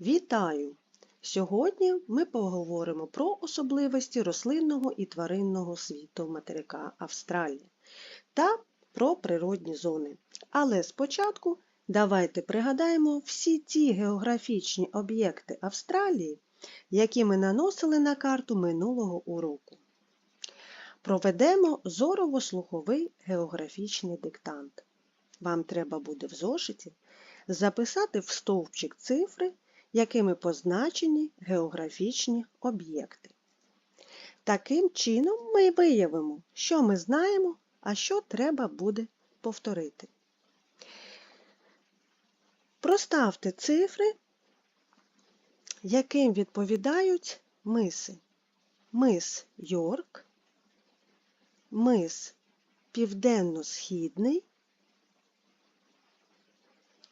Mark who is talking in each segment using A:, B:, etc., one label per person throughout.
A: Вітаю! Сьогодні ми поговоримо про особливості рослинного і тваринного світу материка Австралії та про природні зони. Але спочатку давайте пригадаємо всі ті географічні об'єкти Австралії, які ми наносили на карту минулого уроку. Проведемо зорово-слуховий географічний диктант. Вам треба буде в зошиті записати в стовпчик цифри, якими позначені географічні об'єкти. Таким чином ми виявимо, що ми знаємо, а що треба буде повторити. Проставте цифри, яким відповідають миси. Мис Йорк, мис Південно-Східний,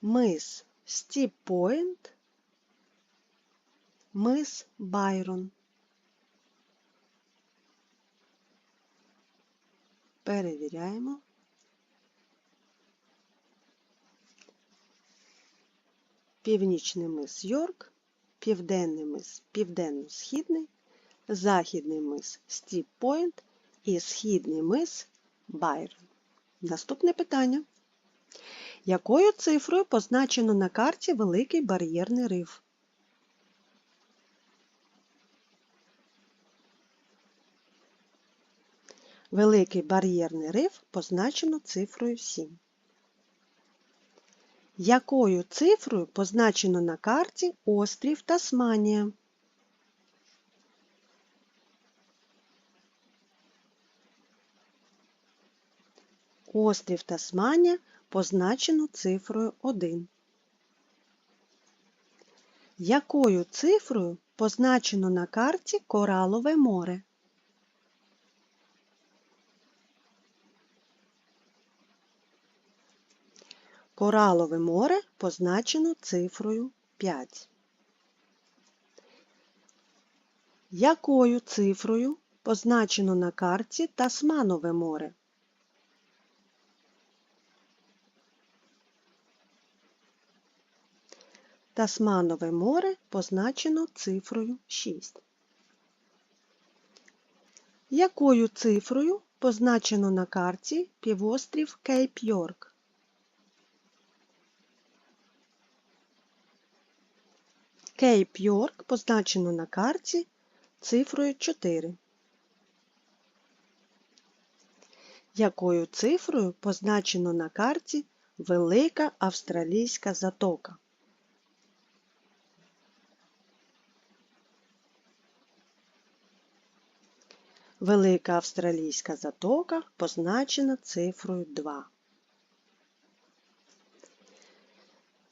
A: мис Стіп-Пойнт, мис Байрон. Перевіряємо. Північний мис Йорк, південний мис Південно-Східний, західний мис Стіп-Пойнт і східний мис Байрон. Наступне питання. Якою цифрою позначено на карті Великий бар'єрний риф? Великий бар'єрний риф позначено цифрою 7. Якою цифрою позначено на карті острів Тасманія? Острів Тасманія позначено цифрою 1. Якою цифрою позначено на карті Коралове море? Коралове море позначено цифрою 5. Якою цифрою позначено на карті Тасманове море? Тасманове море позначено цифрою 6. Якою цифрою позначено на карті півострів Кейп-Йорк? Кейп-Йорк позначено на карті цифрою 4. Якою цифрою позначено на карті Велика Австралійська затока? Велика Австралійська затока позначена цифрою 2.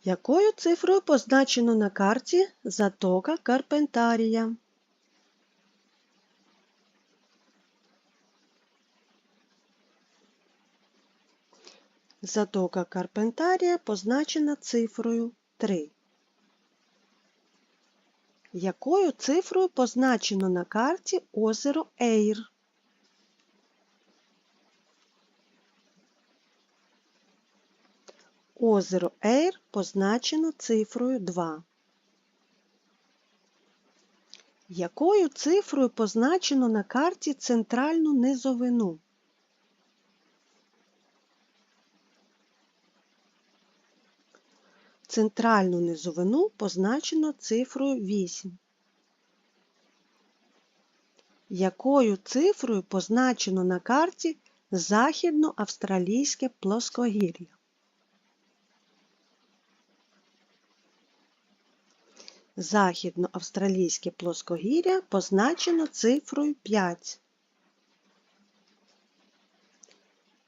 A: Якою цифрою позначено на карті затока Карпентарія? Затока Карпентарія позначена цифрою 3. Якою цифрою позначено на карті озеро Ейр? Озеро Ейр позначено цифрою 2. Якою цифрою позначено на карті центральну низовину? Центральну низовину позначено цифрою 8. Якою цифрою позначено на карті Західноавстралійське плоскогір'я? Західноавстралійське плоскогір'я позначено цифрою 5.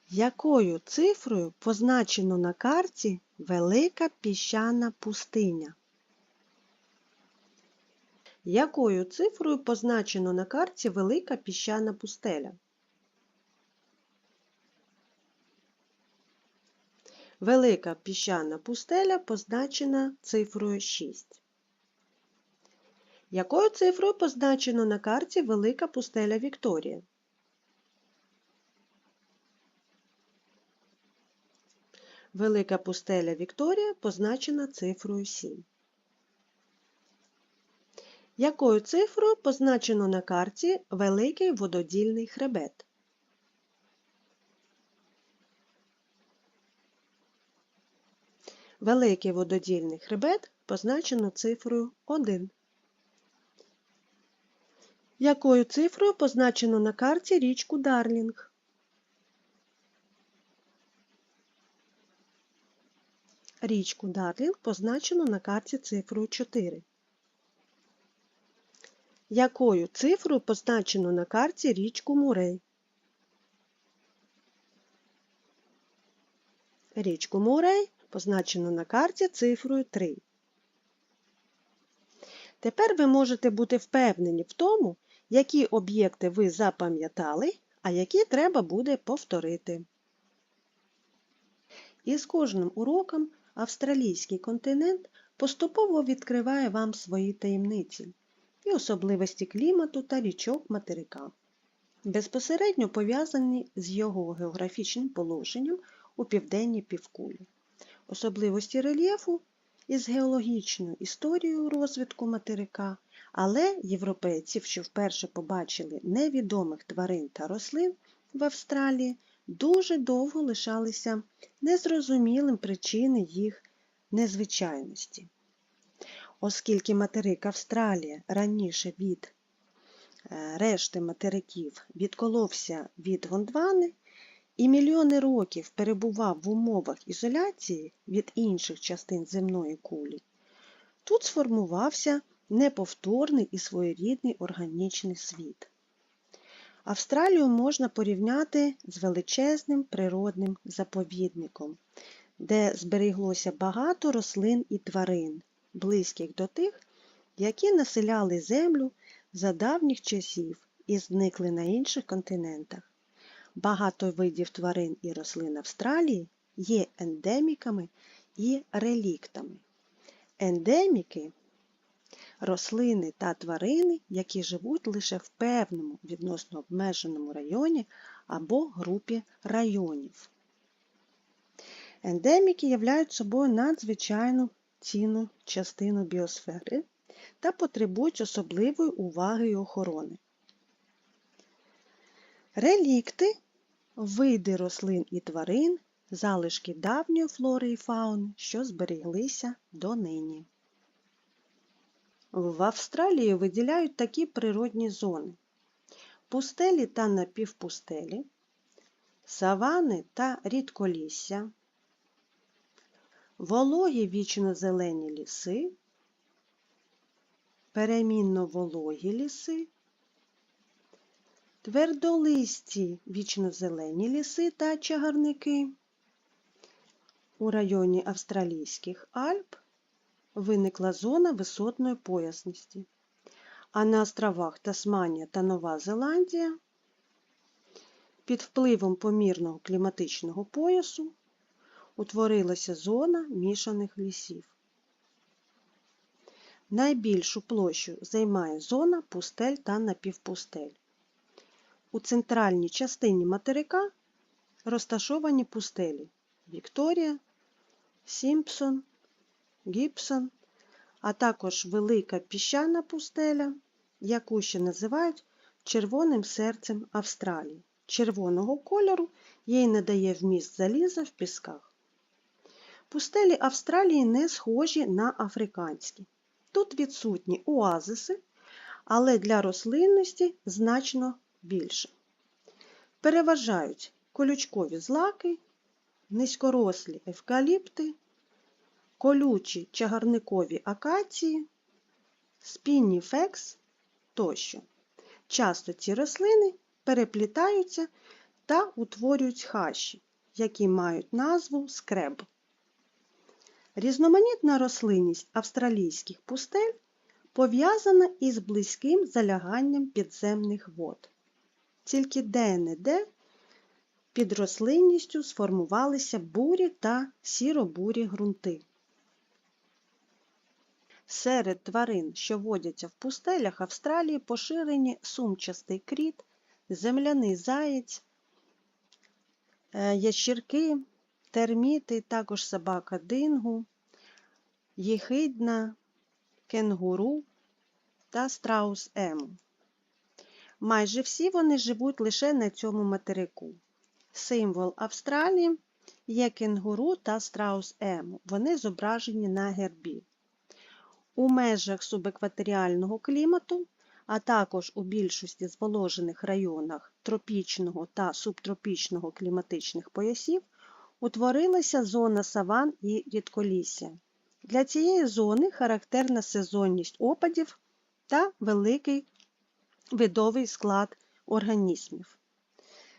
A: Якою цифрою позначено на карті Велика піщана пустиня? Якою цифрою позначено на карті Велика піщана пустеля? Велика піщана пустеля позначена цифрою 6. Якою цифрою позначено на карті Велика пустеля Вікторія? Велика пустеля Вікторія позначена цифрою 7. Якою цифрою позначено на карті Великий вододільний хребет? Великий вододільний хребет позначено цифрою 1. Якою цифрою позначено на карті річку Дарлінг? Річку Дарлінг позначено на карті цифрою 4. Якою цифрою позначено на карті річку Мурей? Річку Мурей позначено на карті цифрою 3. Тепер ви можете бути впевнені в тому, які об'єкти ви запам'ятали, а які треба буде повторити. І з кожним уроком австралійський континент поступово відкриває вам свої таємниці і особливості клімату та річок материка, безпосередньо пов'язані з його географічним положенням у південній півкулі, особливості рельєфу із геологічною історією розвитку материка, але європейців, що вперше побачили невідомих тварин та рослин в Австралії, дуже довго лишалися незрозумілим причини їх незвичайності. Оскільки материк Австралія раніше від е, решти материків відколовся від Гондвани і мільйони років перебував в умовах ізоляції від інших частин земної кулі, тут сформувався неповторний і своєрідний органічний світ. Австралію можна порівняти з величезним природним заповідником, де зберіглося багато рослин і тварин, близьких до тих, які населяли землю за давніх часів і зникли на інших континентах. Багато видів тварин і рослин Австралії є ендеміками і реліктами. Ендеміки рослини та тварини, які живуть лише в певному відносно обмеженому районі або групі районів. Ендеміки являють собою надзвичайну цінну частину біосфери та потребують особливої уваги і охорони. Релікти види рослин і тварин, залишки давньої флори і фауни, що зберіглися донині. В Австралії виділяють такі природні зони: пустелі та напівпустелі, савани та рідколісся, вологі вічно-зелені ліси, перемінно вологі ліси, твердолисті вічно-зелені ліси та чагарники. У районі Австралійських Альп виникла зона висотної поясності, а на островах Тасманія та Нова Зеландія під впливом помірного кліматичного поясу утворилася зона мішаних лісів. Найбільшу площу займає зона пустель та напівпустель. У центральній частині материка розташовані пустелі Вікторія, Сімпсон, Гібсон, а також велика піщана пустеля, яку ще називають червоним серцем Австралії. Червоного кольору їй надає вміст заліза в пісках. Пустелі Австралії не схожі на африканські. Тут відсутні оазиси, але для рослинності значно більше. Переважають колючкові злаки, низькорослі евкаліпти, колючі чагарникові акації, спінні фекс тощо. Часто ці рослини переплітаються та утворюють хащі, які мають назву скреб. Різноманітна рослинність австралійських пустель пов'язана із близьким заляганням підземних вод. Тільки де-не-де під рослинністю сформувалися бурі та сіро-бурі ґрунти. Серед тварин, що водяться в пустелях Австралії, поширені сумчастий кріт, земляний заєць, е, ящірки, терміти, також собака дингу, єхидна, кенгуру, та страус ему. Майже всі вони живуть лише на цьому материку. Символ Австралії є кенгуру та страус ему. Вони зображені на гербі. У межах субекваторіального клімату, а також у більшості зволожених районах тропічного та субтропічного кліматичних поясів утворилася зона саван і рідколісся. Для цієї зони характерна сезонність опадів та великий видовий склад організмів.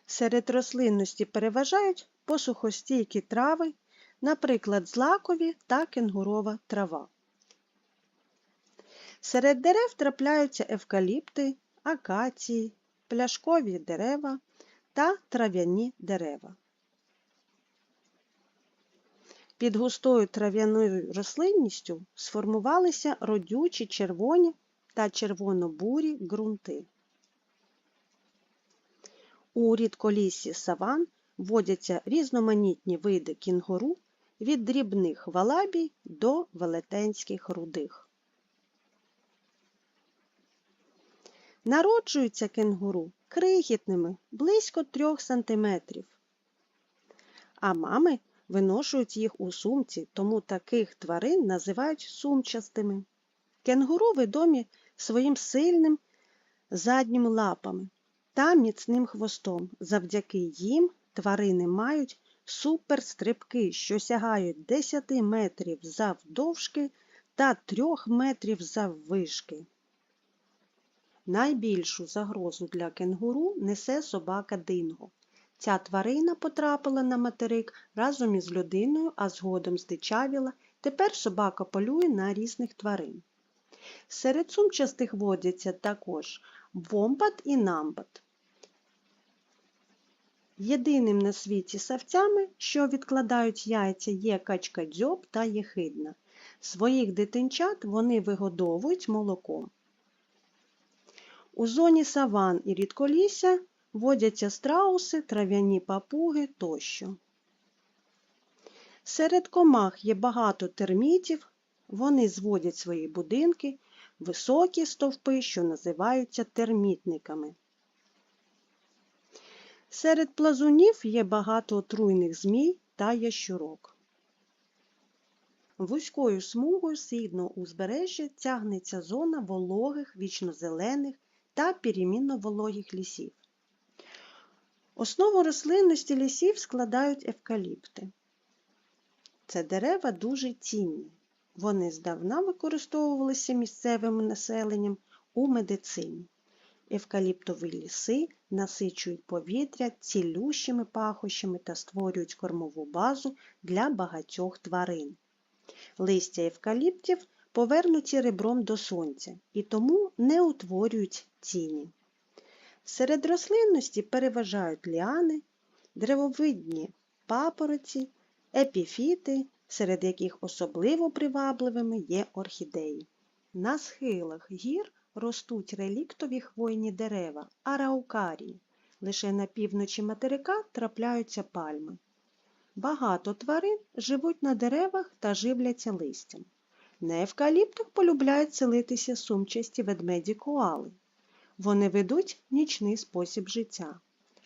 A: Серед рослинності переважають посухостійкі трави, наприклад, злакові та кенгурова трава. Серед дерев трапляються евкаліпти, акації, пляшкові дерева та трав'яні дерева. Під густою трав'яною рослинністю сформувалися родючі червоні та червоно-бурі ґрунти. У рідколіссі саван водяться різноманітні види кінгуру від дрібних валабій до велетенських рудих. Народжуються кенгуру крихітними близько 3 см, а мами виношують їх у сумці, тому таких тварин називають сумчастими. Кенгуру відомі своїм сильним заднім лапами та міцним хвостом. Завдяки їм тварини мають суперстрибки, що сягають 10 метрів завдовжки та 3 метрів заввишки. Найбільшу загрозу для кенгуру несе собака Динго. Ця тварина потрапила на материк разом із людиною, а згодом здичавіла. Тепер собака полює на різних тварин. Серед сумчастих водяться також вомбат і намбат. Єдиним на світі савцями, що відкладають яйця, є качка дзьоб та єхидна. Своїх дитинчат вони вигодовують молоком. У зоні саван і рідколісся водяться страуси, трав'яні папуги тощо. Серед комах є багато термітів, вони зводять свої будинки, високі стовпи, що називаються термітниками. Серед плазунів є багато отруйних змій та ящурок. Вузькою смугою східного узбережжя тягнеться зона вологих, вічнозелених та перемінно вологих лісів. Основу рослинності лісів складають евкаліпти. Це дерева дуже цінні. Вони здавна використовувалися місцевим населенням у медицині. Евкаліптові ліси насичують повітря цілющими пахощами та створюють кормову базу для багатьох тварин. Листя евкаліптів повернуті ребром до сонця і тому не утворюють тіні. Серед рослинності переважають ліани, древовидні папороті, епіфіти, серед яких особливо привабливими є орхідеї. На схилах гір ростуть реліктові хвойні дерева, араукарії. Лише на півночі материка трапляються пальми. Багато тварин живуть на деревах та живляться листям. На евкаліптах полюбляють селитися сумчасті ведмеді коали. Вони ведуть нічний спосіб життя,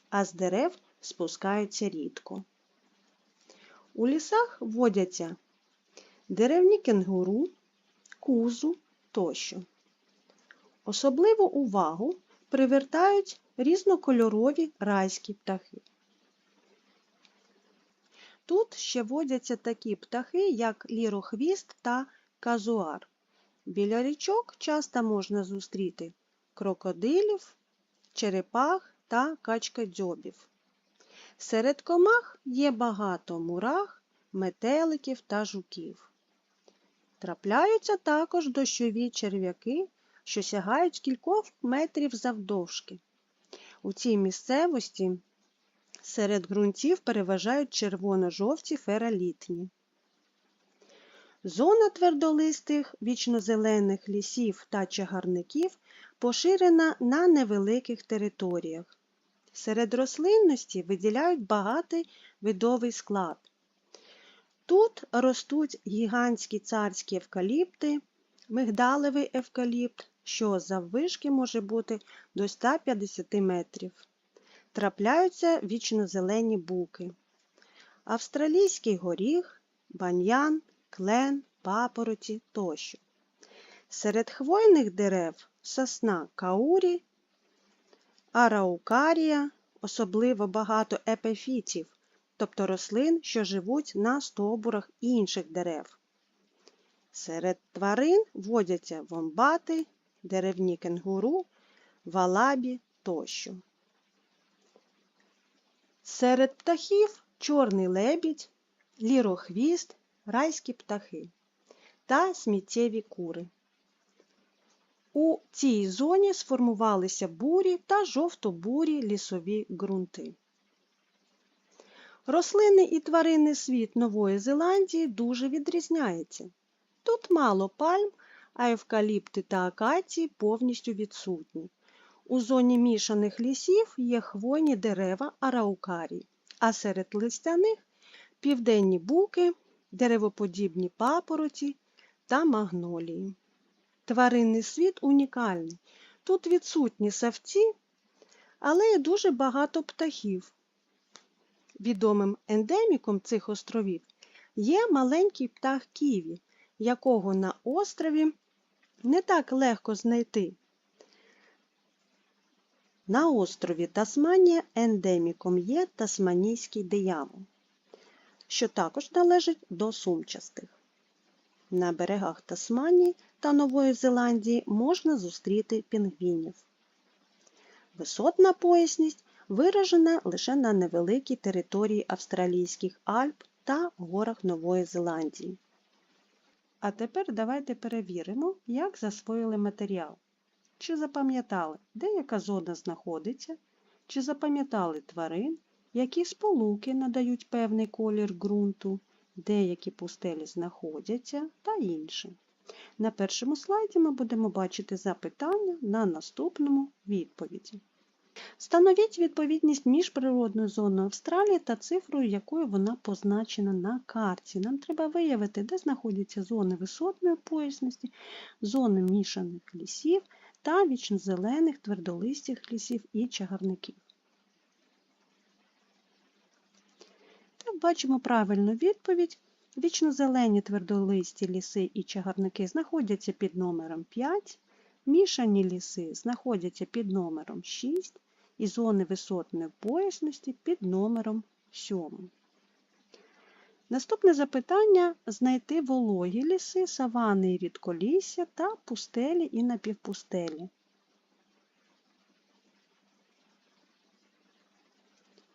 A: а з дерев спускаються рідко. У лісах водяться деревні кенгуру, кузу тощо. Особливу увагу привертають різнокольорові райські птахи. Тут ще водяться такі птахи, як лірохвіст та казуар. Біля річок часто можна зустріти крокодилів, черепах та качкадзьобів. Серед комах є багато мурах, метеликів та жуків. Трапляються також дощові черв'яки, що сягають кількох метрів завдовжки. У цій місцевості серед ґрунтів переважають червоно-жовті фералітні. Зона твердолистих вічнозелених лісів та чагарників поширена на невеликих територіях. Серед рослинності виділяють багатий видовий склад. Тут ростуть гігантські царські евкаліпти, мигдалевий евкаліпт, що заввишки може бути до 150 метрів. Трапляються вічнозелені буки. Австралійський горіх, баньян, клен, папороті тощо. Серед хвойних дерев сосна каурі, араукарія, особливо багато епефітів, тобто рослин, що живуть на стовбурах інших дерев. Серед тварин водяться вомбати, деревні кенгуру, валабі тощо. Серед птахів чорний лебідь, лірохвіст, райські птахи та сміттєві кури. У цій зоні сформувалися бурі та жовто-бурі лісові ґрунти. Рослинний і тваринний світ Нової Зеландії дуже відрізняється. Тут мало пальм, а евкаліпти та акації повністю відсутні. У зоні мішаних лісів є хвойні дерева араукарії, а серед листяних південні буки, деревоподібні папороті та магнолії. Тваринний світ унікальний. Тут відсутні савці, але є дуже багато птахів. Відомим ендеміком цих островів є маленький птах Ківі, якого на острові не так легко знайти. На острові Тасманія ендеміком є тасманійський диявол, що також належить до сумчастих. На берегах Тасманії та Нової Зеландії можна зустріти пінгвінів. Висотна поясність виражена лише на невеликій території Австралійських Альп та горах Нової Зеландії. А тепер давайте перевіримо, як засвоїли матеріал. Чи запам'ятали, де яка зона знаходиться, чи запам'ятали тварин, які сполуки надають певний колір ґрунту, деякі пустелі знаходяться та інше. На першому слайді ми будемо бачити запитання на наступному відповіді. Встановіть відповідність між природною зоною Австралії та цифрою, якою вона позначена на карті. Нам треба виявити, де знаходяться зони висотної поясності, зони мішаних лісів та вічнозелених твердолистих лісів і чагарників. Бачимо правильну відповідь. Вічнозелені твердолисті ліси і чагарники знаходяться під номером 5, мішані ліси знаходяться під номером 6 і зони висотної поясності під номером 7. Наступне запитання знайти вологі ліси, савани і рідколісся та пустелі і напівпустелі.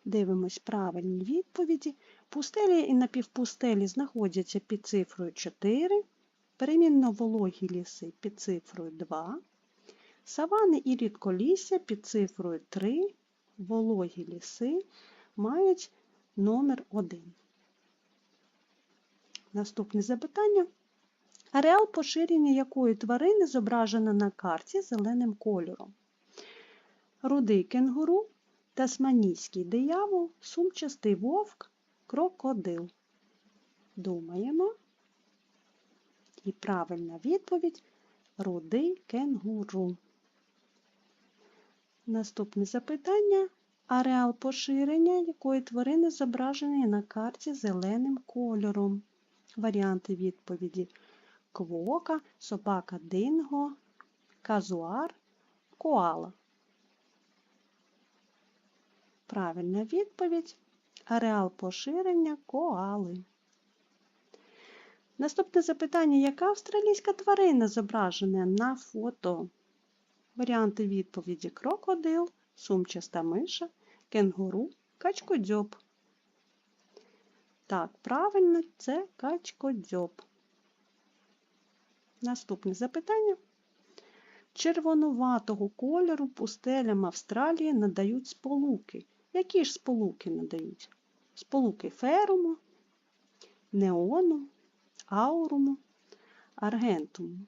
A: Дивимось правильні відповіді. Пустелі і напівпустелі знаходяться під цифрою 4, перемінно вологі ліси під цифрою 2, савани і рідколісся під цифрою 3, вологі ліси мають номер 1. Наступне запитання. Ареал поширення якої тварини зображено на карті зеленим кольором? Рудий кенгуру, тасманійський диявол, сумчастий вовк, крокодил. Думаємо. І правильна відповідь рудий кенгуру. Наступне запитання. Ареал поширення якої тварини зображений на карті зеленим кольором. Варіанти відповіді квока, собака динго, казуар, коала. Правильна відповідь ареал поширення коали. Наступне запитання: яка австралійська тварина зображена на фото? Варіанти відповіді крокодил, сумчаста миша, кенгуру, качкодзьоб. Так, правильно, це качкодзьоб. Наступне запитання. Червонуватого кольору пустелям Австралії надають сполуки. Які ж сполуки надають? Сполуки феруму, неону, ауруму, аргентуму.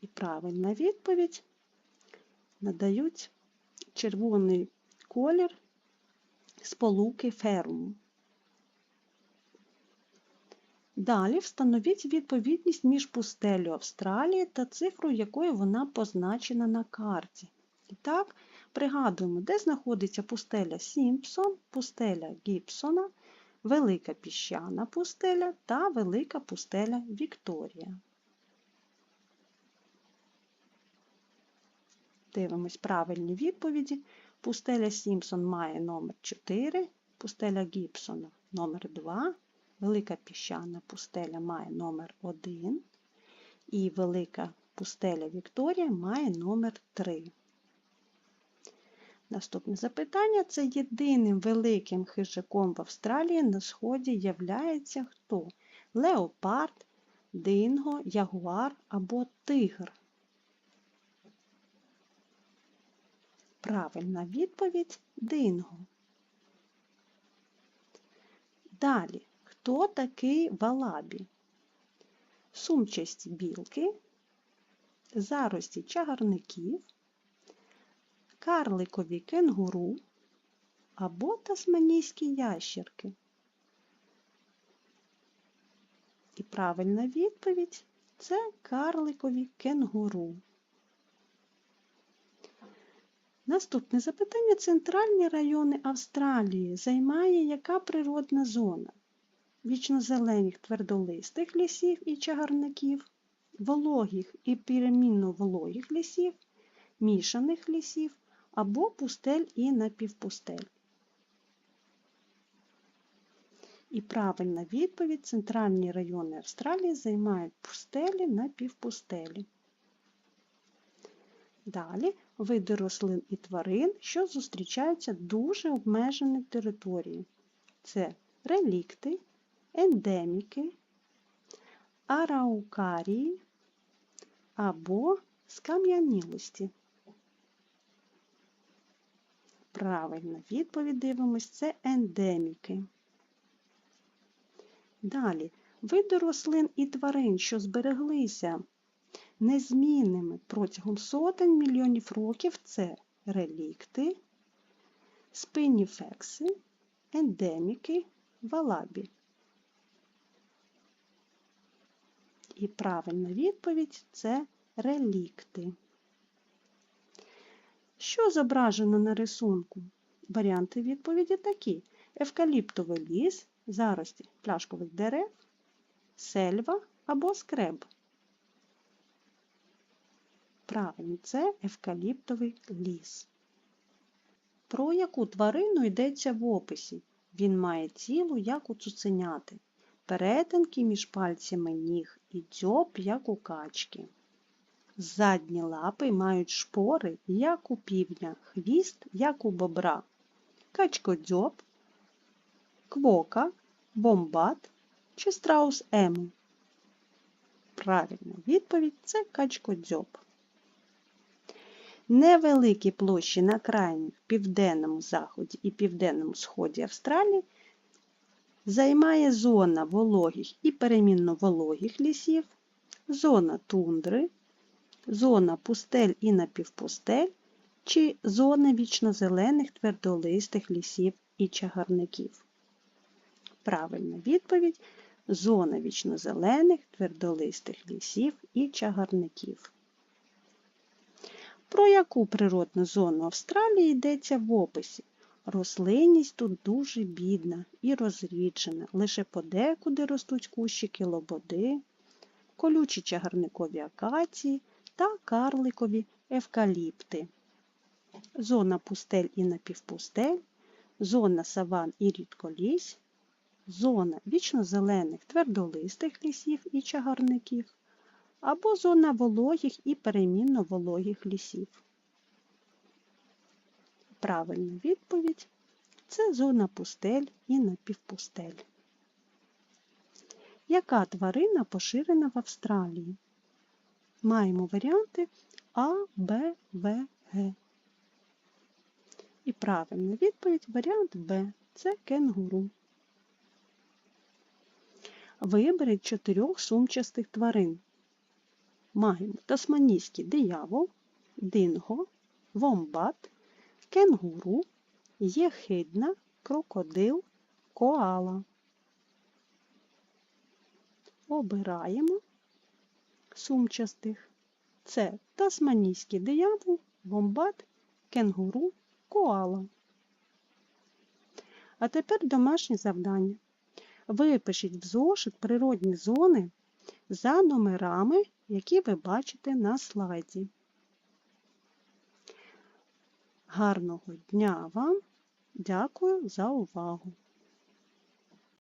A: І правильна відповідь надають червоний колір сполуки феруму. Далі встановіть відповідність між пустелю Австралії та цифрою, якою вона позначена на карті. І так, пригадуємо, де знаходиться пустеля Сімпсон, пустеля Гібсона, Велика піщана пустеля та Велика пустеля Вікторія. Дивимось правильні відповіді. Пустеля Сімпсон має номер 4, пустеля Гібсона номер 2, Велика піщана пустеля має номер 1 і Велика пустеля Вікторія має номер 3. Наступне запитання це єдиним великим хижаком в Австралії на сході являється хто? Леопард, динго, ягуар або тигр. Правильна відповідь динго. Далі, хто такий валабі? Сумчасті білки, зарості чагарників, карликові кенгуру або тасманійські ящерки. І правильна відповідь це карликові кенгуру. Наступне запитання. Центральні райони Австралії займає яка природна зона? Вічнозелених твердолистих лісів і чагарників, вологих і перемінно вологих лісів, мішаних лісів або пустель і напівпустель. І правильна відповідь центральні райони Австралії займають пустелі напівпустелі. Далі види рослин і тварин, що зустрічаються дуже обмежені території. Це релікти, ендеміки, араукарії або скам'янілості. Правильна відповідь дивимось це ендеміки. Далі види рослин і тварин, що збереглися незмінними протягом сотень мільйонів років це релікти, спиніфекси, ендеміки, валабі. І правильна відповідь це релікти. Що зображено на рисунку? Варіанти відповіді такі: евкаліптовий ліс, зарості пляшкових дерев, сельва або скреб. Правильно, це евкаліптовий ліс. Про яку тварину йдеться в описі? Він має тіло, як у цуценяти, перетинки між пальцями ніг і дзьоб, як у качки. Задні лапи мають шпори, як у півня, хвіст, як у бобра, качкодзьоб, квока, бомбат чи страус ему. Правильна відповідь це качкодзьоб. Невеликі площі на крайніх південному заході і південному сході Австралії займає зона вологих і перемінно вологих лісів, зона тундри, зона пустель і напівпустель чи зона вічнозелених твердолистих лісів і чагарників. Правильна відповідь зона вічнозелених твердолистих лісів і чагарників. Про яку природну зону Австралії йдеться в описі? Рослинність тут дуже бідна і розріджена, лише подекуди ростуть кущики лободи, колючі чагарникові акації та карликові евкаліпти. Зона пустель і напівпустель, зона саван і рідколісь, зона вічнозелених твердолистих лісів і чагарників, або зона вологих і перемінно вологих лісів. Правильна відповідь це зона пустель і напівпустель. Яка тварина поширена в Австралії? Маємо варіанти А, Б, В, Г. І правильна відповідь варіант Б це кенгуру. Виберіть чотирьох сумчастих тварин маємо тасманійський диявол, динго, вомбат, кенгуру, єхидна, крокодил, коала.
B: обираємо сумчастих. Це тасманійський диявол, вомбат, кенгуру, коала. А тепер домашнє завдання. Випишіть в зошит природні зони за номерами, які ви бачите на слайді. Гарного дня вам! Дякую за увагу!